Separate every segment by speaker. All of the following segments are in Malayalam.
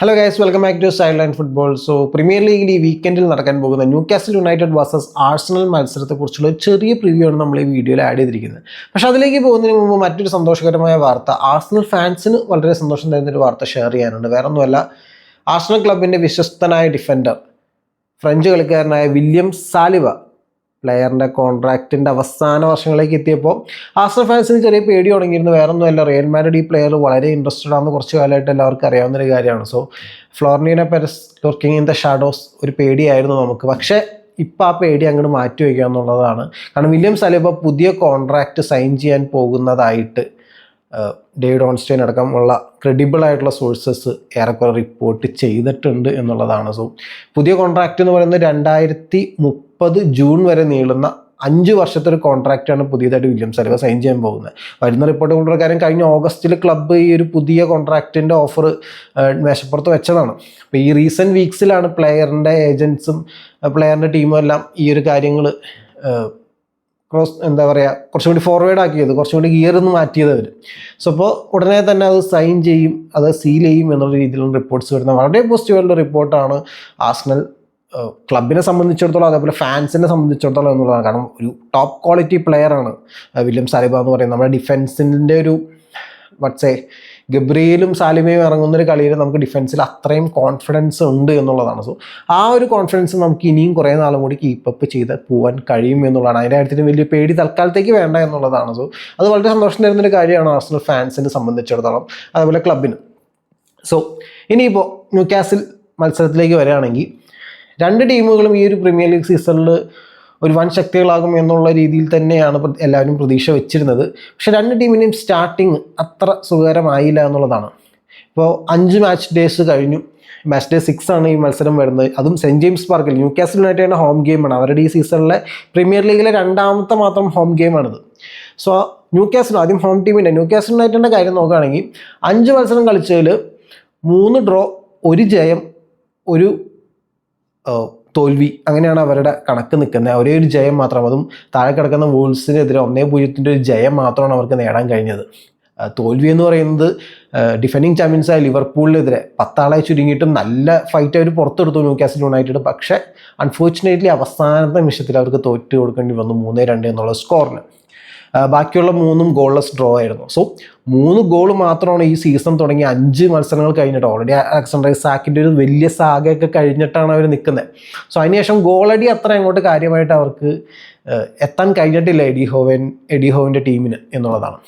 Speaker 1: Hello guys welcome back to side line football so premier ലീഗിൽ ഈ വീക്കെൻഡിൽ നടക്കാൻ പോകുന്ന Newcastle United versus Arsenal മത്സരത്തെക്കുറിച്ചുള്ള ഒരു ചെറിയ പ്രിവ്യൂ ആണ് നമ്മൾ ഈ വീഡിയോയിൽ ആഡ് ചെയ്തിരിക്കുന്നത്. പക്ഷെ അതിലേക്ക് പോകുന്നതിന് മുമ്പ് മറ്റൊരു സന്തോഷകരമായ വാർത്ത. ആഴ്സണൽ ഫാൻസിന് വളരെ സന്തോഷം തരുന്ന ഒരു വാർത്ത ഷെയർ ചെയ്യാനുണ്ട്. വേറെ ഒന്നുമല്ല ആഴ്സണൽ ക്ലബിന്റെ വിശ്വസ്തനായ ഡിഫൻഡർ ഫ്രഞ്ച് കളിക്കാരനായ വില്യം സാലിവ പ്ലെയറിന്റെ കോൺട്രാക്റ്റിന്റെ അവസാന വർഷങ്ങളിലേക്ക് എത്തിയപ്പോൾ ആസ്റ്റർ ഫാൻസിന് ചെറിയ പേടി തുടങ്ങിയിരുന്നു. വേറെ ഒന്നുമല്ല റിയൽ മാഡ്രിഡ് ഈ പ്ലെയർ വളരെ ഇൻട്രസ്റ്റഡ് ആണെന്ന് കുറച്ച് കാലമായിട്ട് എല്ലാവർക്കും അറിയാവുന്ന ഒരു കാര്യമാണ്. So Florentino Perez lurking in the shadows ഒരു പേടിയായിരുന്നു നമുക്ക്. പക്ഷേ ഇപ്പം ആ പേടി അങ്ങോട്ട് മാറ്റി വയ്ക്കുക എന്നുള്ളതാണ്. കാരണം വില്യം സലിബ പുതിയ കോൺട്രാക്റ്റ് സൈൻ ചെയ്യാൻ പോകുന്നതായിട്ട് ഡേവിഡ് ഓൺസ്റ്റൈൻ അടക്കമുള്ള ക്രെഡിബിൾ ആയിട്ടുള്ള സോഴ്സസ് ഏറെക്കുറെ റിപ്പോർട്ട് ചെയ്തിട്ടുണ്ട് എന്നുള്ളതാണ്. സോ പുതിയ കോൺട്രാക്റ്റ് എന്ന് പറയുന്നത് രണ്ടായിരത്തി മുപ്പത് ജൂൺ വരെ നീളുന്ന അഞ്ച് വർഷത്തെ ഒരു കോൺട്രാക്റ്റാണ് പുതിയതായിട്ട് വില്യം സലിവ സൈൻ ചെയ്യാൻ പോകുന്നത്. വരുന്ന റിപ്പോർട്ടുകൾ പ്രകാരം കഴിഞ്ഞ ഓഗസ്റ്റിൽ ക്ലബ്ബ് ഈ ഒരു പുതിയ കോൺട്രാക്റ്റിന്റെ ഓഫർ മേശപ്പുറത്ത് വെച്ചതാണ്. അപ്പോൾ ഈ റീസെന്റ് വീക്സിലാണ് പ്ലെയറിന്റെ ഏജൻസും പ്ലെയറിന്റെ ടീമും എല്ലാം ഈ ഒരു കാര്യങ്ങൾ ക്രോസ് എന്താ പറയുക കുറച്ചും കൂടി ഫോർവേഡ് ആക്കിയത് കുറച്ചും കൂടി ഗിയർ ഒന്ന് മാറ്റിയത് അവർ സോ അപ്പോൾ ഉടനെ തന്നെ അത് സൈൻ ചെയ്യും അത് സീൽ ചെയ്യും എന്നുള്ള രീതിയിലുള്ള റിപ്പോർട്ട്സ് വരുന്ന വളരെ പോസിറ്റീവായിട്ടുള്ള റിപ്പോർട്ടാണ് ആസ്നൽ ക്ലബിനെ സംബന്ധിച്ചിടത്തോളം അതേപോലെ ഫാൻസിനെ സംബന്ധിച്ചിടത്തോളം എന്നുള്ളതാണ്. കാരണം ഒരു ടോപ്പ് ക്വാളിറ്റി പ്ലെയറാണ് വില്യം സാലിബ എന്ന് പറയുന്നത് നമ്മുടെ ഡിഫൻസിന്റെ ഒരു വട്സേ ഗബ്രിയലും സാലിമയും ഇറങ്ങുന്ന ഒരു കളിയിൽ നമുക്ക് ഡിഫൻസിൽ അത്രയും കോൺഫിഡൻസ് ഉണ്ട് എന്നുള്ളതാണ്. സോ ആ ഒരു കോൺഫിഡൻസ് നമുക്ക് ഇനിയും കുറേ നാളും കൂടി കീപ്പപ്പ് ചെയ്ത് പോകാൻ കഴിയും എന്നുള്ളതാണ്. അതിന്റെ കാര്യത്തിന് വലിയ പേടി തൽക്കാലത്തേക്ക് വേണ്ട എന്നുള്ളതാണ്. സോ അത് വളരെ സന്തോഷം തരുന്നൊരു കാര്യമാണ് ആർസണൽ ഫാൻസിനെ സംബന്ധിച്ചിടത്തോളം അതുപോലെ ക്ലബിന്. സോ ഇനിയിപ്പോൾ ന്യൂ കാസിൽ മത്സരത്തിലേക്ക് വരികയാണെങ്കിൽ രണ്ട് ടീമുകളും ഈ ഒരു പ്രീമിയർ ലീഗ് സീസണിൽ ഒരു വൻ ശക്തികളാകും എന്നുള്ള രീതിയിൽ തന്നെയാണ് എല്ലാവരും പ്രതീക്ഷ വെച്ചിരുന്നത്. പക്ഷേ രണ്ട് ടീമിന്റെയും സ്റ്റാർട്ടിങ് അത്ര സുഖകരമായില്ല എന്നുള്ളതാണ്. ഇപ്പോൾ അഞ്ച് മാച്ച് ഡേയ്സ് കഴിഞ്ഞു. മാച്ച് ഡേ സിക്സ് ആണ് ഈ മത്സരം വരുന്നത്. അതും സെന്റ് ജെയിംസ് പാർക്കിൽ ന്യൂ കാസൽ യുണൈറ്റഡിന്റെ ഹോം ഗെയിമാണ് അവരുടെ ഈ സീസണിലെ പ്രീമിയർ ലീഗിലെ രണ്ടാമത്തെ മാത്രം ഹോം ഗെയിമാണിത് സോ ന്യൂ കാസൽ ആദ്യം ഹോം ടീമിന്റെ ന്യൂ കാസൽ യുണൈറ്റഡിന്റെ കാര്യം നോക്കുകയാണെങ്കിൽ അഞ്ച് മത്സരം കളിച്ചതിൽ മൂന്ന് ഡ്രോ ഒരു ജയം ഒരു തോൽവി അങ്ങനെയാണ് അവരുടെ കണക്ക് നിൽക്കുന്നത്. ഒരേ ഒരു ജയം മാത്രം. അതും താഴെ കിടക്കുന്ന വോൾസിനെതിരെ ഒന്നേ പൂജ്യത്തിന്റെ ഒരു ജയം മാത്രമാണ് അവർക്ക് നേടാൻ കഴിഞ്ഞത്. തോൽവി എന്ന് പറയുന്നത് ഡിഫെൻഡിങ് ചാമ്പ്യൻസായ ലിവർപൂളിനെതിരെ പത്താളെ ചുരുങ്ങിയിട്ടും നല്ല ഫൈറ്റ് അവർ പുറത്തെടുത്തു ന്യൂക്കാസിൽ യുണൈറ്റഡ്. പക്ഷേ അൺഫോർച്ചുനേറ്റ്ലി അവസാനത്തെ നിമിഷത്തിൽ അവർക്ക് തോറ്റ് കൊടുക്കേണ്ടി വന്നു മൂന്നേ രണ്ട് എന്നുള്ള സ്കോറിന് ബാക്കിയുള്ള മൂന്നും ഗോൾലെസ് ഡ്രോ ആയിരുന്നു. സോ മൂന്ന് ഗോൾ മാത്രമാണ് ഈ സീസൺ തുടങ്ങി അഞ്ച് മത്സരങ്ങൾ കഴിഞ്ഞിട്ട് ഓൾറെഡി അലക്സാണ്ടർ സാക്കിന്റെ ഒരു വലിയ സാഗയൊക്കെ കഴിഞ്ഞിട്ടാണ് അവർ നിൽക്കുന്നത് സോ അതിനുശേഷം ഗോളടി അത്ര അങ്ങോട്ട് കാര്യമായിട്ട് അവർക്ക് എത്താൻ കഴിഞ്ഞിട്ടില്ല എഡി ഹോവൻ എഡി ഹോവിന്റെ ടീമിന് എന്നുള്ളതാണ്.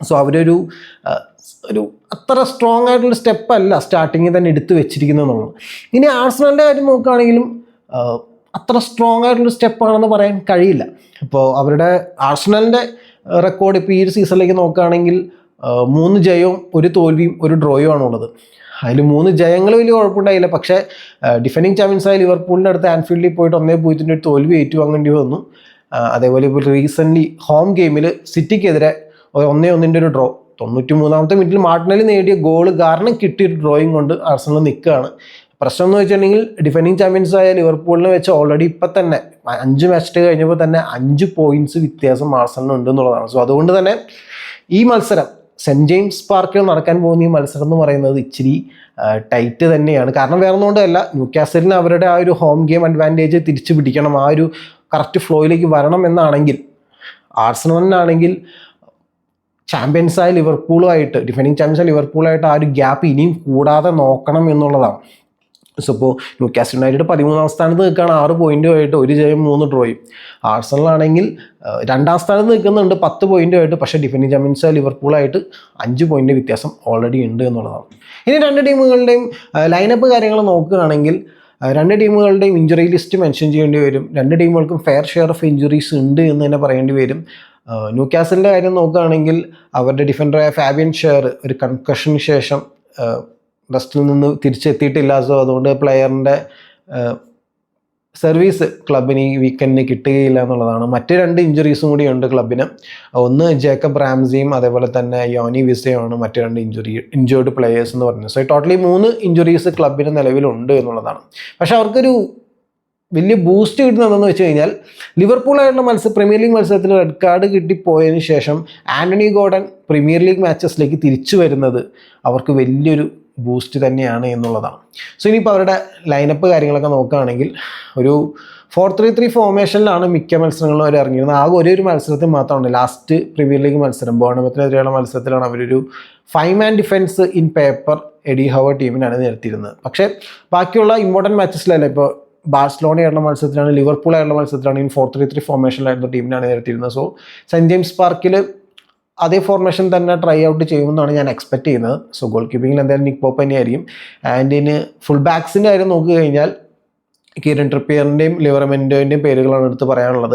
Speaker 1: സോ അവരൊരു ഒരു അത്ര സ്ട്രോങ് ആയിട്ടുള്ള സ്റ്റെപ്പ് അല്ല സ്റ്റാർട്ടിങ്ങിൽ തന്നെ എടുത്തു വെച്ചിരിക്കുന്നത് എന്നുള്ളത്. ഇനി ആർസണലിന്റെ കാര്യം നോക്കുകയാണെങ്കിലും അത്ര സ്ട്രോങ് ആയിട്ടുള്ള സ്റ്റെപ്പാണെന്ന് പറയാൻ കഴിയില്ല. ഇപ്പോൾ അവരുടെ ആഴ്സണലിന്റെ റെക്കോർഡ് ഇപ്പോൾ ഈ ഒരു സീസണിലേക്ക് നോക്കുകയാണെങ്കിൽ മൂന്ന് ജയവും ഒരു തോൽവിയും ഒരു ഡ്രോയും ആണുള്ളത്. അതിൽ മൂന്ന് ജയങ്ങൾ വലിയ കുഴപ്പമുണ്ടായില്ല. പക്ഷേ ഡിഫെൻഡിങ് ചാമ്പ്യൻസായ ലിവർപൂളിന്റെ അടുത്ത് ആൻഫീൽഡിൽ പോയിട്ട് ഒന്നേ പൂജ്യത്തിന്റെ ഒരു തോൽവി ഏറ്റുവാങ്ങേണ്ടി വന്നു. അതേപോലെ ഇപ്പോൾ റീസെന്റ്ലി ഹോം ഗെയിമിൽ സിറ്റിക്കെതിരെ ഒന്നേ ഒന്നിന്റെ ഒരു ഡ്രോ തൊണ്ണൂറ്റി മൂന്നാമത്തെ മിനിറ്റിൽ മാർട്ടിനൽ നേടിയ ഗോൾ കാരണം കിട്ടിയ ഒരു ഡ്രോയിങ് കൊണ്ട് ആർസണൽ നിൽക്കുകയാണ്. പ്രശ്നം എന്ന് വെച്ചിട്ടുണ്ടെങ്കിൽ ഡിഫെൻഡിങ് ചാമ്പ്യൻസ് ആയ ലിവർപൂളിനെ വെച്ച് ഓൾറെഡി ഇപ്പം തന്നെ അഞ്ച് മാച്ച് കഴിഞ്ഞപ്പോൾ തന്നെ അഞ്ച് പോയിന്റ്സ് വ്യത്യാസം ആർസണലിന് ഉണ്ട് എന്നുള്ളതാണ്. സോ അതുകൊണ്ട് തന്നെ ഈ മത്സരം സെന്റ് ജെയിംസ് പാർക്കിൽ നടക്കാൻ പോകുന്ന ഈ മത്സരം എന്ന് പറയുന്നത് ഇച്ചിരി ടൈറ്റ് തന്നെയാണ്. കാരണം വേറെ ഒന്നുകൊണ്ടല്ല ന്യൂ കാസലിന് അവരുടെ ആ ഒരു ഹോം ഗെയിം അഡ്വാന്റേജ് തിരിച്ചു പിടിക്കണം ആ ഒരു കറക്റ്റ് ഫ്ലോയിലേക്ക് വരണം എന്നാണെങ്കിൽ ആർസണലിനാണെങ്കിൽ ചാമ്പ്യൻസായ ലിവർപൂളുമായിട്ട് ഡിഫെൻഡിങ് ചാമ്പ്യൻസായ ലിവർപൂളായിട്ട് ആ ഒരു ഗ്യാപ്പ് ഇനിയും കൂടാതെ നോക്കണം എന്നുള്ളതാണ്. സോ ഇപ്പോൾ ന്യൂക്കാസ്റ്റ് യുണൈറ്റഡ് പതിമൂന്നാം സ്ഥാനത്ത് നിൽക്കുകയാണ്. ആറ് പോയിന്റുമായിട്ട് ഒരു ജയം മൂന്ന് ഡ്രോയും ആഴ്സണലാണെങ്കിൽ രണ്ടാം സ്ഥാനത്ത് നിൽക്കുന്നുണ്ട് പത്ത് പോയിന്റുമായിട്ട് പക്ഷേ ഡിഫൻഡിങ് ചാമ്പ്യൻസ് ലിവർപൂളായിട്ട് അഞ്ച് പോയിന്റ് വ്യത്യാസം ഓൾറെഡി ഉണ്ട് എന്നുള്ളതാണ്. ഇനി രണ്ട് ടീമുകളുടെയും ലൈനപ്പ് കാര്യങ്ങൾ നോക്കുകയാണെങ്കിൽ രണ്ട് ടീമുകളുടെയും ഇഞ്ചുറി ലിസ്റ്റ് മെൻഷൻ ചെയ്യേണ്ടി വരും. രണ്ട് ടീമുകൾക്കും ഫെയർ ഷെയർ ഓഫ് ഇഞ്ചുറീസ് ഉണ്ട് എന്ന് തന്നെ പറയേണ്ടി വരും. ന്യൂ കാര്യം നോക്കുകയാണെങ്കിൽ അവരുടെ ഡിഫൻഡറായ ഫാബിയൻ ഷെയർ ഒരു കൺകഷന് ശേഷം റെസ്റ്റിൽ നിന്ന് തിരിച്ചെത്തിയിട്ടില്ല അതുകൊണ്ട് പ്ലെയറിന്റെ സർവീസ് ക്ലബിന് ഈ വീക്കെൻഡിന് കിട്ടുകയില്ല എന്നുള്ളതാണ്. മറ്റ് രണ്ട് ഇഞ്ചുറീസും കൂടി ഉണ്ട് ക്ലബിന്. ഒന്ന് ജേക്കബ് റാംസിയും അതേപോലെ തന്നെ യോനി വിസയുമാണ് മറ്റ് രണ്ട് ഇഞ്ചുറി ഇഞ്ചേർഡ് പ്ലെയേഴ്സ് എന്ന് പറയുന്നത് സോ ടോട്ടലി മൂന്ന് ഇഞ്ചുറീസ് ക്ലബിന് നിലവിലുണ്ട് എന്നുള്ളതാണ്. പക്ഷേ അവർക്കൊരു വലിയ ബൂസ്റ്റ് കിട്ടുന്നതെന്ന് വെച്ച് കഴിഞ്ഞാൽ ലിവർപൂളായിട്ടുള്ള മത്സരം പ്രീമിയർ ലീഗ് മത്സരത്തിൽ റെഡ് കാർഡ് കിട്ടിപ്പോയതിന് ശേഷം ആന്റണി ഗോർഡൻ പ്രീമിയർ ലീഗ് മാച്ചസിലേക്ക് തിരിച്ചു വരുന്നത് അവർക്ക് വലിയൊരു ബൂസ്റ്റ് തന്നെയാണ് എന്നുള്ളതാണ്. സോ ഇനിയിപ്പോൾ അവരുടെ ലൈനപ്പ് കാര്യങ്ങളൊക്കെ നോക്കുകയാണെങ്കിൽ ഒരു ഫോർ ത്രീ ത്രീ ഫോർമേഷനിലാണ് മിക്ക മത്സരങ്ങളും അവർ ഇറങ്ങിയിരുന്നത്. ആകെ ഒരേ ഒരു മത്സരത്തിൽ മാത്രമാണ്. ലാസ്റ്റ് പ്രീമിയർ ലീഗ് മത്സരം ബോണമത്തിനെതിരെയുള്ള മത്സരത്തിലാണ് അവരൊരു five man defence in paper AD hour ടീമിനാണ് നിരത്തിയിരുന്നത്. പക്ഷേ ബാക്കിയുള്ള ഇമ്പോർട്ടന്റ് മാച്ചസിലല്ല ഇപ്പോൾ ബാഴ്സലോണയായിട്ടുള്ള മത്സരത്തിലാണ് ലിവർപൂൾ ആയിട്ടുള്ള മത്സരത്തിലാണ് ഇൻ ഫോർ ത്രീ ത്രീ ഫോർമേഷനിലായിരുന്ന ടീമിനാണ് നിരത്തിയിരുന്നത്. സോ സെന്റ് ജെയിംസ് പാർക്കിൽ അതേ ഫോർമേഷൻ തന്നെ ട്രൈ ഔട്ട് ചെയ്യുമെന്നാണ് ഞാൻ എക്സ്പെക്ട് ചെയ്യുന്നത്. സോ ഗോൾ കീപ്പിങ്ങിൽ എന്തായാലും നിക് പോപ്പ് തന്നെയായിരിക്കും. ആൻഡ് ഇനി ഫുൾ ബാക്സിന്റെ കാര്യം നോക്കി കഴിഞ്ഞാൽ കിരൺ ട്രിപ്പിയറിന്റെയും ലിവറമെന്റോന്റെയും പേരുകളാണ് എടുത്ത് പറയാനുള്ളത്.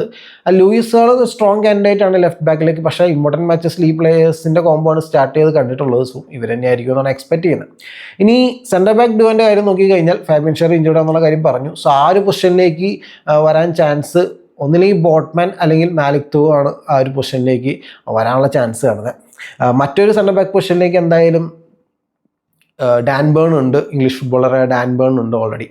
Speaker 1: ലൂയിസ് ആൾ സ്ട്രോങ് കാൻഡിഡേറ്റ് ആണ് ലെഫ്റ്റ് ബാക്കിലേക്ക് പക്ഷേ ഇമ്പോർട്ടന്റ് മാച്ചസിൽ ലീ പ്ലേയേഴ്സിന്റെ കോമ്പോ ആണ് സ്റ്റാർട്ട് ചെയ്ത് കണ്ടിട്ടുള്ളത്. സോ ഇവർ തന്നെ ആയിരിക്കും എന്നാണ് എക്സ്പെക്ട് ചെയ്യുന്നത്. ഇനി സെന്റർ ബാക്ക് ഡുവന്റെ കാര്യം നോക്കി കഴിഞ്ഞാൽ ഫാബിൻ ഷെയർ ഇഞ്ചുറി എന്നുള്ള കാര്യം പറഞ്ഞു. സോ ആ ഒരു പൊസിഷനിലേക്ക് വരാൻ ചാൻസ് ഒന്നില്ലെങ്കിൽ ബോട്ട്മാൻ അല്ലെങ്കിൽ മാലിക് തു ആണ് ആ ഒരു പൊസിഷനിലേക്ക് വരാനുള്ള ചാൻസ് കാണുന്നത്. മറ്റൊരു സെന്റർ ബാക്ക് പൊസിഷനിലേക്ക് എന്തായാലും ഡാൻ ബേൺ ഉണ്ട്. ഇംഗ്ലീഷ് ഫുട്ബോളറായ ഡാൻ ബേൺ ഉണ്ട് ഓൾറെഡി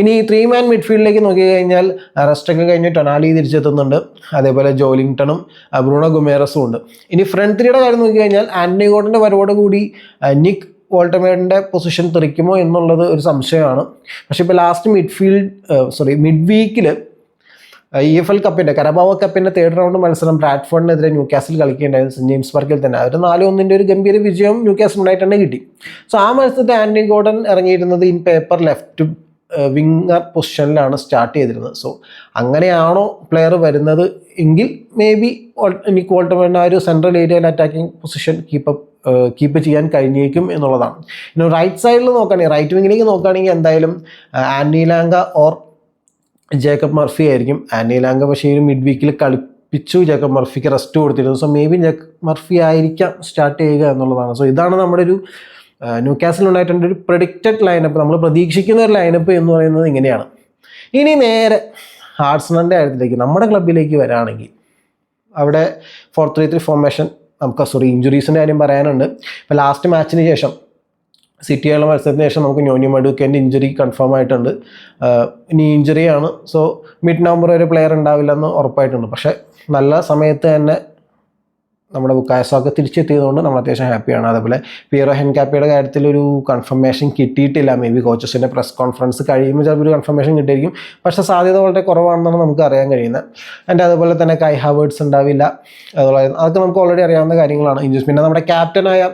Speaker 1: ഇനി ത്രീ മാൻ മിഡ്ഫീൽഡിലേക്ക് നോക്കിക്കഴിഞ്ഞാൽ റെസ്റ്റൊക്കെ കഴിഞ്ഞ് ടൊനാലി തിരിച്ചെത്തുന്നുണ്ട്. അതേപോലെ ജോലിംഗ്ടണും ആ, ബ്രൂണോ ഗുമേറസും ഉണ്ട്. ഇനി ഫ്രണ്ട് ത്രീയുടെ കാര്യം നോക്കിക്കഴിഞ്ഞാൽ ആന്റണി ഗോഡിന്റെ വരവോടുകൂടി കൂടി നിക് വോൾട്ടമേഡിന്റെ പൊസിഷൻ തെറിക്കുമോ എന്നുള്ളത് ഒരു സംശയമാണ്. പക്ഷേ ഇപ്പോൾ ലാസ്റ്റ് മിഡ്ഫീൽഡ് സോറി മിഡ് വീക്കിൽ ഇ എഫ് എൽ കപ്പിന്റെ കരബാവ കപ്പിന്റെ തേർഡ് റൗണ്ട് മത്സരം ബ്രാഡ്ഫോർഡിനെതിരെ ന്യൂ കാസിൽ കളിക്കേണ്ടായിരുന്നു ജെയിംസ് പാർക്കിൽ തന്നെ. ഒരു നാല് ഒന്നിന്റെ ഒരു ഗംഭീര വിജയം ന്യൂ കാസിൽ ഉണ്ടായിട്ട് തന്നെ കിട്ടി. സോ ആ മത്സരത്തിൽ ആന്റണി ഗോർഡൻ ഇറങ്ങിയിരുന്നത് ഇൻ പേപ്പർ ലെഫ്റ്റ് വിങ്ങർ പൊസിഷനിലാണ് സ്റ്റാർട്ട് ചെയ്തിരുന്നത്. സോ അങ്ങനെയാണോ പ്ലെയർ വരുന്നത് എങ്കിൽ മേ ബി എനിക്ക് വോൾട്ടമേൺ ആ ഒരു സെൻട്രൽ ഏരിയയിൽ അറ്റാക്കിംഗ് പൊസിഷൻ കീപ്പ് കീപ്പ് ചെയ്യാൻ കഴിഞ്ഞേക്കും എന്നുള്ളതാണ്. ഇനി റൈറ്റ് സൈഡിൽ നോക്കുകയാണെങ്കിൽ റൈറ്റ് വിങ്ങിലേക്ക് നോക്കുകയാണെങ്കിൽ എന്തായാലും Anthony Elanga or Jacob Murphy ആയിരിക്കും. ആൻഡി ലാങ്ക പക്ഷേ ഒരു മിഡ് വീക്കിൽ കളിപ്പിച്ചു ജേക്കബ് മർഫിക്ക് റെസ്റ്റ് കൊടുത്തിരുന്നു. So maybe Jacob Murphy ആയിരിക്കാം സ്റ്റാർട്ട് ചെയ്യുക എന്നുള്ളതാണ്. സോ ഇതാണ് നമ്മുടെ ഒരു ന്യൂ കാസിൽ ഉണ്ടായിട്ടുണ്ട് ഒരു പ്രഡിക്റ്റഡ് ലൈനപ്പ് നമ്മൾ പ്രതീക്ഷിക്കുന്ന ഒരു ലൈനപ്പ് എന്ന് പറയുന്നത് ഇങ്ങനെയാണ്. ഇനി നേരെ ഹാർട്സ്ണന്റെ കാര്യത്തിലേക്ക് നമ്മുടെ ക്ലബിലേക്ക് വരാണെങ്കിൽ അവിടെ ഫോർ ത്രീ ത്രീ ഫോർമേഷൻ നമുക്ക് സോറി ഇഞ്ചുറീസിന്റെ കാര്യം പറയാനുണ്ട്. ഇപ്പോൾ ലാസ്റ്റ് മാച്ചിന് ശേഷം സിറ്റിയുള്ള മത്സരത്തിന് ശേഷം നമുക്ക് ന്യോനി മഡുക്കേന്റെ ഇഞ്ചുറി കൺഫേം ആയിട്ടുണ്ട്. ഇനി ഇഞ്ചുറിയാണ് സോ മിഡ് നവംബർ ഒരു പ്ലെയർ ഉണ്ടാവില്ല എന്ന് ഉറപ്പായിട്ടുണ്ട്. പക്ഷേ നല്ല സമയത്ത് തന്നെ നമ്മുടെ ബുക്കായസൊക്കെ തിരിച്ചെത്തിയതുകൊണ്ട് നമ്മൾ അത്യാവശ്യം ഹാപ്പിയാണ് അതേപോലെ പിയറോ ഹെൻകാപ്പിയുടെ കാര്യത്തിൽ ഒരു കൺഫർമേഷൻ കിട്ടിയിട്ടില്ല. മേ ബി കോച്ചസിന്റെ പ്രസ് കോൺഫറൻസ് കഴിയുമ്പോൾ ചിലപ്പോൾ ഒരു കൺഫർമേഷൻ കിട്ടിയിരിക്കും. പക്ഷേ സാധ്യത വളരെ കുറവാണെന്നാണ് നമുക്ക് അറിയാൻ കഴിയുന്നത്. ആൻഡ് അതുപോലെ തന്നെ കൈ ഹവേർഡ്സ് ഉണ്ടാവില്ല. അതുപോലെ അതൊക്കെ നമുക്ക് ഓൾറെഡി അറിയാവുന്ന കാര്യങ്ങളാണ്. ഇഞ്ചുസ് പിന്നെ നമ്മുടെ ക്യാപ്റ്റനായ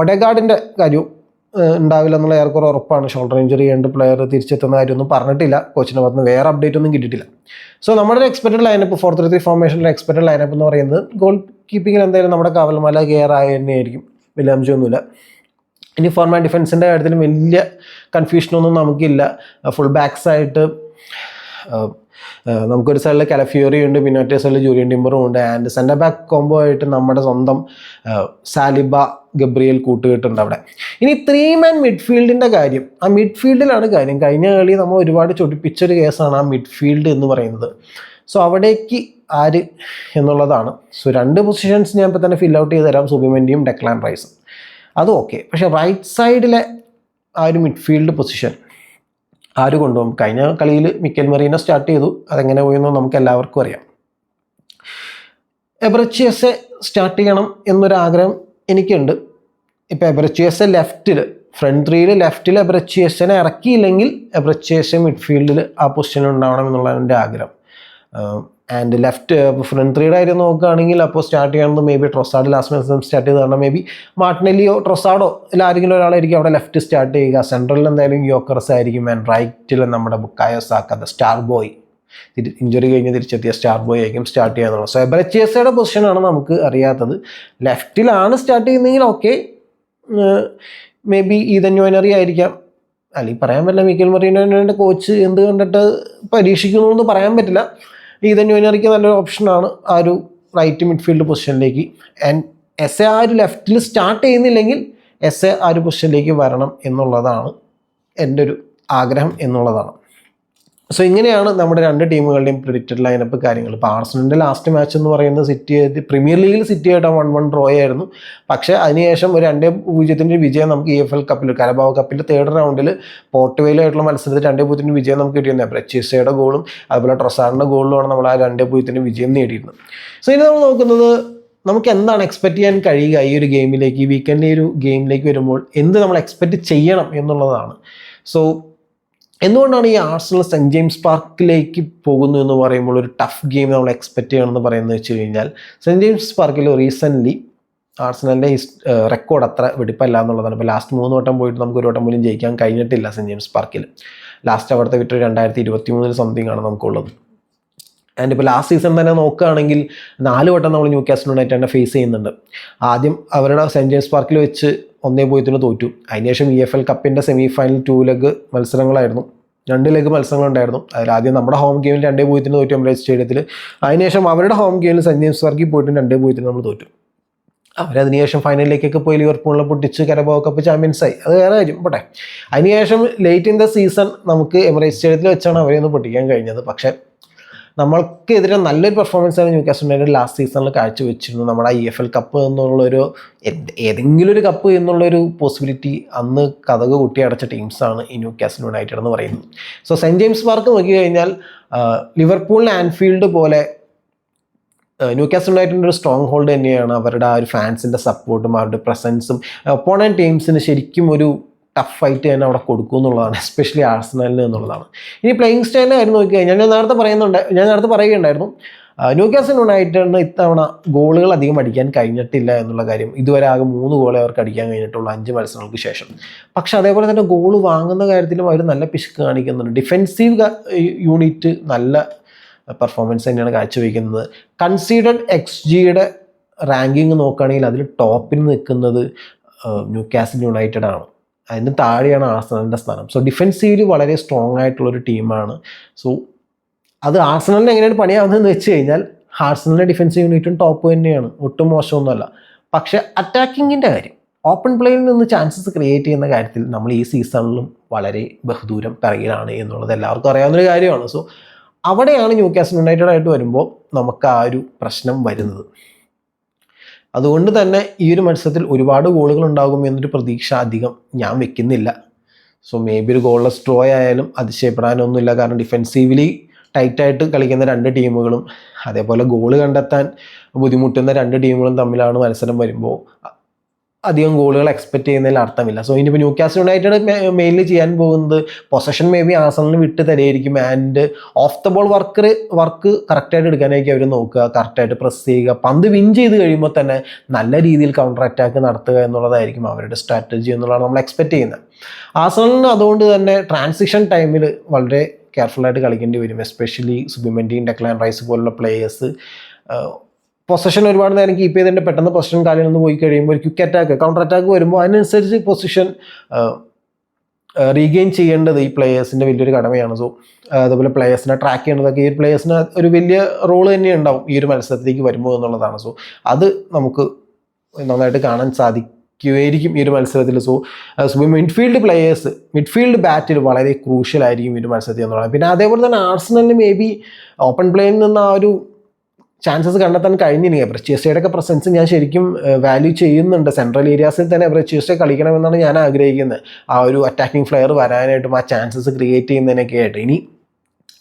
Speaker 1: ഒഡഗാർഡിന്റെ കാര്യവും ഉണ്ടാവില്ല എന്നുള്ള ഏറെക്കുറെ ഉറപ്പാണ്. ഷോൾഡർ ഇഞ്ചുറി ഉണ്ട് പ്ലെയർ തിരിച്ചെത്തുന്ന കാര്യമൊന്നും പറഞ്ഞിട്ടില്ല. കോച്ചിന്റെ ഭാഗത്ത് വേറെ അപ്ഡേറ്റ് ഒന്നും കിട്ടിയിട്ടില്ല. സോ നമ്മുടെ expected lineup four three three ഫോർമേഷനിലെ expected lineup എന്ന് പറയുന്നത് ഗോൾ കീപ്പിംഗിൽ എന്തായാലും നമ്മുടെ കവൽമല കെയർ ആയ തന്നെയായിരിക്കും. വലിയ അംശമൊന്നുമില്ല ഇനി ഫോർമാൻ ഡിഫൻസിന്റെ കാര്യത്തിൽ വലിയ കൺഫ്യൂഷനൊന്നും നമുക്കില്ല. ഫുൾ ബാക്സ് ആയിട്ട് നമുക്കൊരു സൈഡിൽ കലഫിയോറി ഉണ്ട് പിന്നെ സൈഡിൽ ജൂലിയൻ ടിമ്പറും ഉണ്ട്. ആൻഡ് സെന്റർ ബാക്ക് കോംബോ ആയിട്ട് നമ്മുടെ സ്വന്തം സാലിബ ഗബ്രിയൽ കൂട്ടുകെട്ടുണ്ട് അവിടെ. ഇനി ത്രീ മാൻ മിഡ്ഫീൽഡിന്റെ കാര്യം. ആ മിഡ്ഫീൽഡിലാണ് കാര്യം. കഴിഞ്ഞ കളി നമ്മൾ ഒരുപാട് ചൊടിപ്പിച്ചൊരു കേസാണ് ആ മിഡ്ഫീൽഡ് എന്ന് പറയുന്നത്. സോ അവിടേക്ക് ആര് എന്നുള്ളതാണ്. സോ രണ്ട് പൊസിഷൻസ് ഞാൻ ഇപ്പോൾ തന്നെ ഫിൽ ഔട്ട് ചെയ്ത് തരാം. സുബിമെന്റിയും ഡെക്ലാൻ റൈസും. അതും ഓക്കെ പക്ഷേ റൈറ്റ് സൈഡിലെ ആ ഒരു മിഡ്ഫീൽഡ് പൊസിഷൻ ആര് കൊണ്ടുപോകും? കഴിഞ്ഞ കളിയിൽ മിക്കൽ മെറീന സ്റ്റാർട്ട് ചെയ്തു. അതെങ്ങനെ പോയെന്ന് നമുക്ക് എല്ലാവർക്കും അറിയാം. എബ്രച്ചിയസ് സ്റ്റാർട്ട് ചെയ്യണം എന്നൊരാഗ്രഹം എനിക്കുണ്ട്. ഇപ്പോൾ എബ്രച്ചിയസ് ലെഫ്റ്റിൽ ഫ്രണ്ട് ത്രീയിൽ ലെഫ്റ്റിൽ എബ്രച്ചിയസിനെ ഇറക്കിയില്ലെങ്കിൽ എബ്രച്ചിയസ് മിഡ്ഫീൽഡിൽ ആ പൊസിഷൻ ഉണ്ടാവണം എന്നുള്ളതാണ് എന്റെ ആഗ്രഹം. ആൻഡ് ലെഫ്റ്റ് ഫ്രണ്ട് ത്രീയുടെ കാര്യം നോക്കുകയാണെങ്കിൽ അപ്പോൾ സ്റ്റാർട്ട് ചെയ്യണമെന്ന് മേ ബി ട്രൊസാഡ് ലാസ്റ്റ് മത്സരം സ്റ്റാർട്ട് ചെയ്ത് കാരണം മേ ബി മാർട്ടിനെല്ലിയോ ട്രൊസാഡോ ഇല്ല ആരെങ്കിലും ഒരാളായിരിക്കും അവിടെ ലെഫ്റ്റ് സ്റ്റാർട്ട് ചെയ്യുക. സെൻട്രലിൽ എന്തായാലും യോക്കർസ് ആയിരിക്കും ആൻഡ് റൈറ്റിൽ നമ്മുടെ ബുക്കായോ സാക്കാത്ത സ്റ്റാർ ബോയ് ഇഞ്ചുറി കഴിഞ്ഞ് തിരിച്ചെത്തിയ സ്റ്റാർ ബോയ് ആയിരിക്കും സ്റ്റാർട്ട് ചെയ്യാന്നുള്ളത് സോ എബറച്ചിയസയുടെ പൊസിഷനാണ് നമുക്ക് അറിയാത്തത്. ലെഫ്റ്റിലാണ് സ്റ്റാർട്ട് ചെയ്യുന്നതെങ്കിൽ okay maybe Ethan Nwaneri ആയിരിക്കാം. അല്ലെങ്കിൽ പറയാൻ പറ്റില്ല. മിക്കൽ മറീനോന്റെ കോച്ച് എന്ത് കണ്ടിട്ട് പരീക്ഷിക്കുന്നു എന്ന് പറയാൻ പറ്റില്ല. ഈതൻ ന്യൂനറിക്ക് നല്ലൊരു ഓപ്ഷനാണ് ആ ഒരു റൈറ്റ് മിഡ്ഫീൽഡ് പൊസിഷനിലേക്ക് ആൻഡ് എസ് എ ആ ഒരു ലെഫ്റ്റിൽ സ്റ്റാർട്ട് ചെയ്യുന്നില്ലെങ്കിൽ എസ് എ ആ ഒരു പൊസിഷനിലേക്ക് വരണം എന്നുള്ളതാണ് എന്റെ ഒരു ആഗ്രഹം എന്നുള്ളതാണ്. സോ ഇങ്ങനെയാണ് നമ്മുടെ രണ്ട് ടീമുകളുടെയും പ്രിഡിക്റ്റഡ് ലൈനപ്പ് കാര്യങ്ങൾ. ഇപ്പോൾ ആർസണലിന്റെ ലാസ്റ്റ് മാച്ച് എന്ന് പറയുന്നത് സിറ്റി പ്രീമിയർ ലീഗിൽ സിറ്റി ആയിട്ട് വൺ വൺ ഡ്രോ ആയിരുന്നു. പക്ഷേ അതിനുശേഷം ഒരു രണ്ടേ പൂജ്യത്തിന്റെ വിജയം നമുക്ക് ഇ എഫ് എൽ കപ്പിൽ കരബാവ് കപ്പിന്റെ തേർഡ് റൗണ്ടിൽ പോർട്ടുവേലുമായിട്ടുള്ള മത്സരത്തിൽ രണ്ടേ പൂജ്യത്തിന്റെ വിജയം നമുക്ക് കിട്ടിയിരുന്നത് ബ്രച്ചീസയുടെ ഗോളും അതുപോലെ ട്രസാറിന്റെ ഗോളിലുമാണ് നമ്മൾ ആ രണ്ടേ പൂജ്യത്തിന്റെ വിജയം നേടിയിരുന്നത്. സോ ഇനി നമ്മൾ നോക്കുന്നത് നമുക്ക് എന്താണ് എക്സ്പെക്ട് ചെയ്യാൻ കഴിയുക ഈ ഒരു ഗെയിമിലേക്ക് ഈ വീക്കെൻഡിലെ ഒരു ഗെയിമിലേക്ക് വരുമ്പോൾ എന്ത് നമ്മൾ എക്സ്പെക്ട് ചെയ്യണം എന്നുള്ളതാണ്. സോ എന്തുകൊണ്ടാണ് ഈ ആർസണൽ സെന്റ് ജെയിംസ് പാർക്കിലേക്ക് പോകുന്നു എന്ന് പറയുമ്പോൾ ഒരു ടഫ് ഗെയിം നമ്മൾ എക്സ്പെക്ട് ചെയ്യണമെന്ന് പറയുന്നത് വെച്ച് കഴിഞ്ഞാൽ സെന്റ് ജെയിംസ് പാർക്കിൽ റീസെന്റ്ലി ആർസണലിന്റെ റെക്കോർഡ് അത്ര വെടിപ്പല്ല എന്നുള്ളതാണ്. ഇപ്പോൾ ലാസ്റ്റ് മൂന്ന് വട്ടം പോയിട്ട് നമുക്ക് ഒരു വട്ടം പോലും ജയിക്കാൻ കഴിഞ്ഞിട്ടില്ല സെന്റ് ജെയിംസ് പാർക്കിൽ. ലാസ്റ്റ് അവിടുത്തെ വിട്ട് രണ്ടായിരത്തി ഇരുപത്തി മൂന്നിൽ സംതിങ് ആണ് നമുക്കുള്ളത്. ആൻഡ് ഇപ്പോൾ ലാസ്റ്റ് സീസൺ തന്നെ നോക്കുകയാണെങ്കിൽ നാല് വട്ടം നമ്മൾ ന്യൂ കാസ്റ്റൽ യുണൈറ്റഡിനെ ഫേസ് ചെയ്യുന്നുണ്ട്. ആദ്യം അവരുടെ സെന്റ് ജെയിംസ് പാർക്കിൽ വെച്ച് ഒന്നേ പൂജ്യത്തിന് തോറ്റു. അതിനുശേഷം ഇ എഫ് എൽ കപ്പിന്റെ സെമി ഫൈനൽ ടു ലെഗ് മത്സരങ്ങളായിരുന്നു. രണ്ട് ലെഗ് മത്സരങ്ങളുണ്ടായിരുന്നു. അതിൽ ആദ്യം നമ്മുടെ ഹോം ഗെയിമിൽ രണ്ടേ പൂജ്യത്തിന് തോറ്റു എംബ്രേസ് സ്റ്റേഡിയത്തിൽ അതിനുശേഷം അവരുടെ ഹോം ഗെയിമിൽ സെന്റ് പാർക്കിൽ പോയിട്ട് രണ്ടേ പൂജ്യത്തിന് നമ്മൾ തോറ്റു. അവരതിനുശേഷം ഫൈനലിലേക്കൊക്കെ പോയി ലിവർപൂളിനെ പൊട്ടിച്ച് കരബോ കപ്പ് ചാമ്പ്യൻസ് ആയി. അത് വേറെ കാര്യം. പോട്ടെ. അതിനുശേഷം ലേറ്റ് ഇൻ ദ സീസൺ നമുക്ക് എമിറേറ്റ് സ്റ്റേഡിയത്തിൽ വെച്ചാണ് അവരെ ഒന്ന് പൊട്ടിക്കാൻ കഴിഞ്ഞത്. പക്ഷേ നമ്മൾക്കെതിരെ നല്ലൊരു പെർഫോമൻസ് ആണ് ന്യൂ കാസ്റ്റ് യുണൈറ്റഡ് ലാസ്റ്റ് സീസണിൽ കാഴ്ചവെച്ചിരുന്നു നമ്മുടെ ഐ എഫ് എൽ കപ്പ് എന്നുള്ളൊരു ഏതെങ്കിലും ഒരു കപ്പ് എന്നുള്ളൊരു പോസിബിലിറ്റി അന്ന് കഥക് കുട്ടി അടച്ച ടീംസാണ് ഈ ന്യൂ കാസ്റ്റ് യുണൈറ്റഡ് എന്ന് പറയുന്നത്. സോ സെന്റ് ജെയിംസ് പാർക്ക് നോക്കി കഴിഞ്ഞാൽ ലിവർപൂളിന് ആൻഫീൽഡ് പോലെ ന്യൂ കാസ്റ്റ് യുണൈറ്റഡിന്റെ ഒരു സ്ട്രോങ് ഹോൾഡ് തന്നെയാണ് അവരുടെ ആ ഒരു ഫാൻസിന്റെ സപ്പോർട്ടും അവരുടെ പ്രസൻസും ഒപ്പോണൻ ടീംസിന് ശരിക്കും ഒരു ടഫ് ഫൈറ്റ് തന്നെ അവിടെ കൊടുക്കും എന്നുള്ളതാണ് എസ്പെഷ്യലി ആഴ്സണലിന് എന്നുള്ളതാണ്. ഇനി പ്ലേയിങ് സ്റ്റൈലിന്റെ കാര്യം നോക്കി കഴിഞ്ഞാൽ ഞാൻ നേരത്തെ പറയുന്നുണ്ട് ഞാൻ നേരത്തെ പറയുകയുണ്ടായിരുന്നു ന്യൂ യുണൈറ്റഡിന് ഇത്തവണ ഗോളുകൾ അധികം അടിക്കാൻ കഴിഞ്ഞിട്ടില്ല എന്നുള്ള കാര്യം. ഇതുവരെ ആകെ മൂന്ന് ഗോളെ അവർക്ക് അടിക്കാൻ കഴിഞ്ഞിട്ടുള്ള അഞ്ച് മത്സരങ്ങൾക്ക് ശേഷം. പക്ഷെ അതേപോലെ തന്നെ ഗോൾ വാങ്ങുന്ന കാര്യത്തിലും അവർ നല്ല പിശുക്ക് കാണിക്കുന്നുണ്ട്. ഡിഫെൻസീവ് യൂണിറ്റ് നല്ല പെർഫോമൻസ് തന്നെയാണ് കാഴ്ചവെക്കുന്നത്. കൺസീഡഡ് എക്സ് ജിയുടെ റാങ്കിങ് നോക്കുകയാണെങ്കിൽ അതിൽ ടോപ്പിൽ നിൽക്കുന്നത് ന്യൂ കാസിൽ യുണൈറ്റഡ് ആണ്. അതിന് താഴെയാണ് ആർസണലിന്റെ സ്ഥാനം. സോ ഡിഫെൻസീവ്ലി വളരെ സ്ട്രോങ് ആയിട്ടുള്ളൊരു ടീമാണ്. സോ അത് ആർസണലിന് എങ്ങനെയാണ് പണിയാവുന്നതെന്ന് വെച്ച് കഴിഞ്ഞാൽ ആർസണലിന്റെ ഡിഫെൻസീവ് യൂണിറ്റും ടോപ്പ് തന്നെയാണ്. ഒട്ടും മോശമൊന്നുമല്ല. പക്ഷേ അറ്റാക്കിങ്ങിന്റെ കാര്യം. ഓപ്പൺ പ്ലേയിൽ നിന്ന് ചാൻസസ് ക്രിയേറ്റ് ചെയ്യുന്ന കാര്യത്തിൽ നമ്മൾ ഈ സീസണിലും വളരെ ബഹുദൂരം പിറകിലാണ് എന്നുള്ളത് എല്ലാവർക്കും അറിയാവുന്നൊരു കാര്യമാണ്. സോ അവിടെയാണ് ന്യൂ കാസൽ യുണൈറ്റഡ് ആയിട്ട് വരുമ്പോൾ നമുക്ക് ആ ഒരു പ്രശ്നം വരുന്നത്. അതുകൊണ്ട് തന്നെ ഈ ഒരു മത്സരത്തിൽ ഒരുപാട് ഗോളുകൾ ഉണ്ടാകും എന്നൊരു പ്രതീക്ഷ അധികം ഞാൻ വെക്കുന്നില്ല. സോ മേ ബി ഒരു ഗോൾലെസ് ഡ്രോ ആയാലും അതിശയപ്പെടാനൊന്നുമില്ല. കാരണം ഡിഫെൻസീവ്ലി ടൈറ്റായിട്ട് കളിക്കുന്ന രണ്ട് ടീമുകളും അതേപോലെ ഗോൾ കണ്ടെത്താൻ ബുദ്ധിമുട്ടുന്ന രണ്ട് ടീമുകളും തമ്മിലാണ് മത്സരം വരുമ്പോൾ അധികം ഗോളുകൾ എക്സ്പെക്ട് ചെയ്യുന്നതിൽ അർത്ഥമില്ല. സോ ഇനിയിപ്പോൾ ന്യൂ കാസ്റ്റ് യുണൈറ്റഡ് മെയിൻലി ചെയ്യാൻ പോകുന്നത് പൊസഷൻ മേ ബി ആസണിന് വിട്ട് തരായിരിക്കും and off the ball worker work കറക്റ്റായിട്ട് എടുക്കാനായിരിക്കും അവർ നോക്കുക. കറക്റ്റായിട്ട് പ്രസ് ചെയ്യുക. പന്ത് വിൻ ചെയ്ത് കഴിയുമ്പോൾ തന്നെ നല്ല രീതിയിൽ കൗണ്ടർ അറ്റാക്ക് നടത്തുക എന്നുള്ളതായിരിക്കും അവരുടെ സ്ട്രാറ്റജി എന്നുള്ളതാണ് നമ്മൾ എക്സ്പെക്ട് ചെയ്യുന്നത്. ആസണിന് അതുകൊണ്ട് തന്നെ ട്രാൻസിഷൻ ടൈമിൽ വളരെ കെയർഫുള്ളായിട്ട് കളിക്കേണ്ടി വരും. എസ്പെഷ്യലി സുബിമെന്റിയും ഡെക്ലാൻ റൈസ് പോലുള്ള പ്ലേയേഴ്സ് പൊസിഷൻ ഒരുപാട് നേരം കീപ്പ് ചെയ്തിട്ട് പെട്ടെന്ന് പൊസിഷൻ കാലിൽ നിന്ന് പോയി കഴിയുമ്പോൾ ഒരു ക്വിക്ക് അറ്റാക്ക് കൗണ്ടർ അറ്റാക്ക് വരുമ്പോൾ അതിനനുസരിച്ച് പൊസിഷൻ റീഗെയിൻ ചെയ്യേണ്ടത് ഈ പ്ലേയേഴ്സിന്റെ വലിയൊരു കടമയാണ്. സോ അതുപോലെ പ്ലേയേഴ്സിനെ ട്രാക്ക് ചെയ്യേണ്ടതൊക്കെ ഈ ഒരു പ്ലേയേഴ്സിന് ഒരു വലിയ റോൾ തന്നെ ഉണ്ടാവും ഈ ഒരു മത്സരത്തിലേക്ക് വരുമ്പോൾ എന്നുള്ളതാണ്. സോ അത് നമുക്ക് നന്നായിട്ട് കാണാൻ സാധിക്കുമായിരിക്കും ഈ ഒരു മത്സരത്തിൽ. So midfield players midfield battle വളരെ ക്രൂഷ്യൽ ആയിരിക്കും ഈ ഒരു മത്സരത്തിൽ എന്നുള്ളത് പിന്നെ അതേപോലെ തന്നെ ആർസണലിന് മേ ബി ഓപ്പൺ പ്ലേയിൽ നിന്ന് ആ ഒരു ചാൻസസ് കണ്ടെത്താൻ കഴിഞ്ഞില്ല ബ്രച്ചേസ്റ്റയുടെ ഒക്കെ പ്രസൻസ് ഞാൻ ശരിക്കും വാല്യൂ ചെയ്യുന്നുണ്ട്. സെൻട്രൽ ഏരിയാസിൽ തന്നെ ബ്രച്ചേസ്റ്റെ കളിക്കണമെന്നാണ് ഞാൻ ആഗ്രഹിക്കുന്നത് ആ ഒരു അറ്റാക്കിംഗ് ഫ്ലെയർ വരാനായിട്ടും ആ ചാൻസസ് ക്രിയേറ്റ് ചെയ്യുന്നതിനൊക്കെ ആയിട്ട്. ഇനി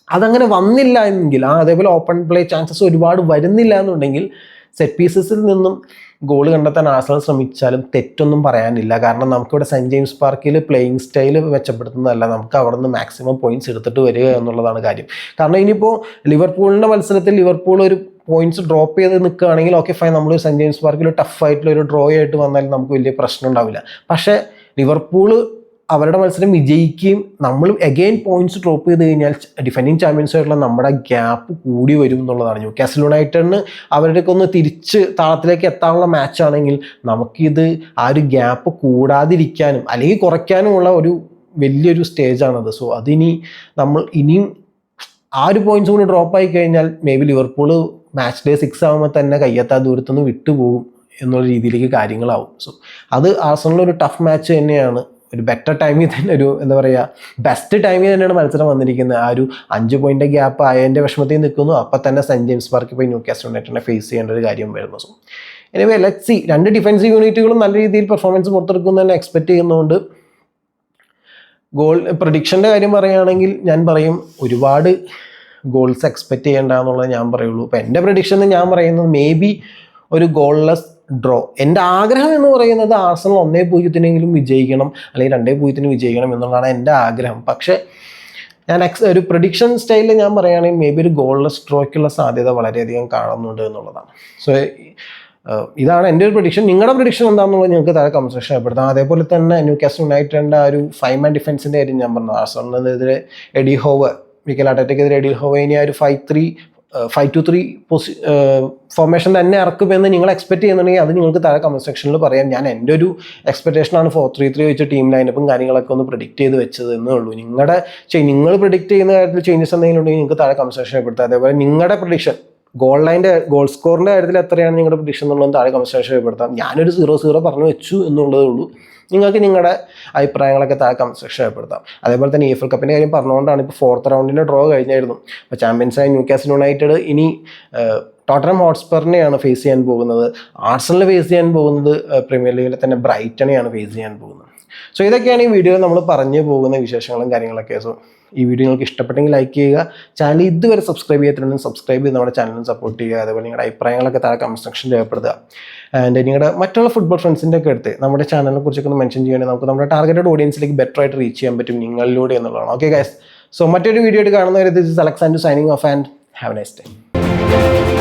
Speaker 1: അതങ്ങനെ വന്നില്ല എങ്കിൽ ആ അതേപോലെ ഓപ്പൺ പ്ലേ ചാൻസസ് ഒരുപാട് വരുന്നില്ല എന്നുണ്ടെങ്കിൽ സെറ്റ് പീസസിൽ നിന്നും ഗോൾ കണ്ടെത്താൻ ആസ്ലാൻ ശ്രമിച്ചാലും തെറ്റൊന്നും പറയാനില്ല. കാരണം നമുക്കിവിടെ സെന്റ് ജെയിംസ് പാർക്കിൽ പ്ലേയിങ് സ്റ്റൈൽ മെച്ചപ്പെടുത്തുന്നതല്ല. നമുക്ക് അവിടെ നിന്ന് മാക്സിമം പോയിന്റ്സ് എടുത്തിട്ട് വരിക എന്നുള്ളതാണ് കാര്യം. കാരണം ഇനിയിപ്പോൾ ലിവർപൂളിന്റെ മത്സരത്തിൽ ലിവർപൂൾ ഒരു പോയിന്റ്സ് ഡ്രോപ്പ് ചെയ്ത് നിൽക്കുകയാണെങ്കിൽ ഓക്കെ ഫൈൻ നമ്മൾ സെന്റ് ജെയിംസ് പാർക്കിൽ ടഫ് ആയിട്ടുള്ള ഒരു ഡ്രോ ആയിട്ട് വന്നാൽ നമുക്ക് വലിയ പ്രശ്നം ഉണ്ടാവില്ല. പക്ഷേ ലിവർപൂൾ അവരുടെ മത്സരം വിജയിക്കുകയും നമ്മൾ എഗെയിൻ പോയിന്റ്സ് ഡ്രോപ്പ് ചെയ്ത് കഴിഞ്ഞാൽ ഡിഫെൻഡിങ് ചാമ്പ്യൻസ് ആയിട്ടുള്ള നമ്മുടെ ഗ്യാപ്പ് കൂടി വരും എന്നുള്ളതാണ്. ന്യൂ കാസൽ യുണൈറ്റഡിന് അവരുടെയൊക്കെ ഒന്ന് തിരിച്ച് താളത്തിലേക്ക് എത്താനുള്ള മാച്ചാണെങ്കിൽ നമുക്കിത് ആ ഒരു ഗ്യാപ്പ് കൂടാതിരിക്കാനും അല്ലെങ്കിൽ കുറയ്ക്കാനുമുള്ള ഒരു വലിയൊരു സ്റ്റേജാണത് സോ അതിനി നമ്മൾ ഇനിയും ആ ഒരു പോയിന്റ്സ് കൂടി ഡ്രോപ്പ് ആയി കഴിഞ്ഞാൽ maybe Liverpool match day six ആകുമ്പോൾ തന്നെ കയ്യെത്താ ദൂരത്തുനിന്ന് വിട്ടുപോകും എന്നുള്ള രീതിയിലേക്ക് കാര്യങ്ങളാവും. സോ അത് ആസണിലൊരു ടഫ് മാച്ച് തന്നെയാണ്. ഒരു ബെറ്റർ ടൈമിൽ തന്നെ ഒരു എന്താ പറയുക ബെസ്റ്റ് ടൈമിൽ തന്നെയാണ് മത്സരം വന്നിരിക്കുന്നത്. ആ ഒരു അഞ്ച് പോയിന്റ് ഗ്യാപ്പ് ആയതിന്റെ വിഷമത്തിൽ നിൽക്കുന്നു. അപ്പം തന്നെ സെന്റ് ജെയിംസ് പാർക്ക് പോയി ന്യൂ കാസ്റ്റ് യുണൈറ്റഡിനെ ഫേസ് ചെയ്യേണ്ട ഒരു കാര്യം വരുന്നു. സോ എനിവേ ലെറ്റ് സി രണ്ട് ഡിഫൻസീവ് യൂണിറ്റുകളും നല്ല രീതിയിൽ പെർഫോമൻസ് പുറത്തെടുക്കുമെന്ന് തന്നെ എക്സ്പെക്ട് ചെയ്യുന്നതുകൊണ്ട് ഗോൾ പ്രഡിക്ഷന്റെ കാര്യം പറയുകയാണെങ്കിൽ ഞാൻ പറയും ഒരുപാട് ഗോൾസ് എക്സ്പെക്ട് ചെയ്യേണ്ട എന്നുള്ളത് ഞാൻ പറയുള്ളൂ. ഇപ്പം എന്റെ പ്രഡിക്ഷൻ ഞാൻ പറയുന്നത് മേ ബി ഒരു ഗോൾലെസ് ഡ്രോ എന്റെ ആഗ്രഹം എന്ന് പറയുന്നത് ആർസണൽ ഒന്നേ പൂജ്യത്തിനെങ്കിലും വിജയിക്കണം അല്ലെങ്കിൽ രണ്ടേ പൂജ്യത്തിന് വിജയിക്കണം എന്നുള്ളതാണ് എന്റെ ആഗ്രഹം. പക്ഷേ ഞാൻ എക്സ് ഒരു പ്രഡിക്ഷൻ സ്റ്റൈലിൽ ഞാൻ പറയുകയാണെങ്കിൽ മേ ബി ഒരു ഗോൾഡ് സ്ട്രോയ്ക്കുള്ള സാധ്യത വളരെയധികം കാണുന്നുണ്ട് എന്നുള്ളതാണ്. സോ ഇതാണ് എന്റെ ഒരു പ്രഡിക്ഷൻ നിങ്ങളുടെ പ്രഡിക്ഷൻ എന്താണെന്നുള്ളത് നിങ്ങൾക്ക് താഴെ കമന്റ് സെക്ഷൻ ഏർപ്പെടുത്താം അതേപോലെ തന്നെ ന്യൂ കാസ്റ്റ് യുണൈറ്റഡിന്റെ ആ ഒരു ഫൈവ് മാൻ ഡിഫൻസിന്റെ കാര്യം ഞാൻ പറഞ്ഞു ആർസണലിനെതിരെ എഡി ഹോവ് മിക്കൽ അട്ടറ്റയ്ക്കെതിരെ എഡി ഹോവ് ഇനി ആ ഒരു five three five two three പൊസി formation തന്നെ ഇറക്കുമെന്ന് നിങ്ങൾ എക്സ്പെക്ട് ചെയ്യുന്നുണ്ടെങ്കിൽ അത് നിങ്ങൾക്ക് താഴെ കമന്റ് സെക്ഷനിൽ പറയാം. ഞാൻ എന്റെ ഒരു എക്സ്പെക്ടേഷനാണ് ഫോർ ത്രീ ത്രീ വെച്ച് ടീം ലൈനപ്പും കാര്യങ്ങളൊക്കെ ഒന്ന് പ്രിഡിക്റ്റ് ചെയ്ത് വെച്ചത് എന്നേ ഉള്ളൂ. നിങ്ങളുടെ നിങ്ങൾ പ്രിഡിക്റ്റ് ചെയ്യുന്ന കാര്യത്തിൽ ചേഞ്ചസ് എന്തെങ്കിലും ഉണ്ടെങ്കിൽ നിങ്ങൾക്ക് താഴെ കമന്റ് സെക്ഷനിൽ പെടുത്താം. അതേപോലെ നിങ്ങളുടെ പ്രഡിക്ഷൻ ഗോൾ ലൈന്റെ ഗോൾ സ്കോറിന്റെ കാര്യത്തിൽ എത്രയാണ് നിങ്ങളുടെ പ്രതീക്ഷ എന്നുള്ളത് താഴെ കമന്റ് സെക്ഷൻ പെടുത്താം ഞാനൊരു സീറോ സീറോ പറഞ്ഞു വെച്ചു എന്നുള്ളതേ ഉള്ളൂ. നിങ്ങൾക്ക് നിങ്ങളുടെ അഭിപ്രായങ്ങളൊക്കെ താഴെ കമന്റ് സെക്ഷൻ ഏർപ്പെടുത്താം അതേപോലെ തന്നെ എഫ് എൽ കപ്പിന്റെ കാര്യം പറഞ്ഞുകൊണ്ടാണ് ഇപ്പോൾ ഫോർത്ത് റൗണ്ടിന്റെ ഡ്രോ കഴിഞ്ഞായിരുന്നു. അപ്പോൾ ചാമ്പ്യൻസായ ന്യൂ കാസിൽ യുണൈറ്റഡ് ഇനി ടോട്ടനം ഹോട്ട്സ്പറിനെയാണ് ഫേസ് ചെയ്യാൻ പോകുന്നത്. ആർസണൽ ഫേസ് ചെയ്യാൻ പോകുന്നത് പ്രീമിയർ ലീഗിലെ തന്നെ ബ്രൈറ്റനെയാണ് ഫേസ് ചെയ്യാൻ പോകുന്നത്. സോ ഇതൊക്കെയാണ് ഈ വീഡിയോയിൽ നമ്മൾ പറഞ്ഞു പോകുന്ന വിശേഷങ്ങളും കാര്യങ്ങളൊക്കെ. സോ ഈ വീഡിയോ നിങ്ങൾക്ക് ഇഷ്ടപ്പെട്ടെങ്കിൽ ലൈക്ക് ചെയ്യുക. ചാനൽ ഇതുവരെ സബ്സ്ക്രൈബ് ചെയ്യാത്തിട്ടുണ്ടെങ്കിൽ സബ്സ്ക്രൈബ് ചെയ്ത് നമ്മുടെ ചാനലിന് സപ്പോർട്ട് ചെയ്യുക. അതേപോലെ നിങ്ങളുടെ അഭിപ്രായങ്ങളൊക്കെ താഴെ കമന്റ് സെക്ഷനിൽ രേഖപ്പെടുത്തുക. ആൻഡ് നിങ്ങളുടെ മറ്റുള്ള ഫുട്ബോൾ ഫ്രണ്ട്സിന്റെ ഒക്കെ അടുത്ത് നമ്മുടെ ചാനലിനെ കുറിച്ചൊക്കെ ഒന്ന് മെൻഷൻ ചെയ്യുകയാണെങ്കിൽ നമുക്ക് നമ്മുടെ ടാർഗറ്റഡ് ഓഡിയൻസിലേക്ക് ബെറ്റർ ആയിട്ട് റീച്ച് ചെയ്യാൻ പറ്റും നിങ്ങളിലൂടെ എന്നുള്ളതാണ്. ഓക്കെ ഗൈസ് സോ മറ്റൊരു വീഡിയോ ആയിട്ട് കാണുന്നവരെ this is Alexander signing off and have nice day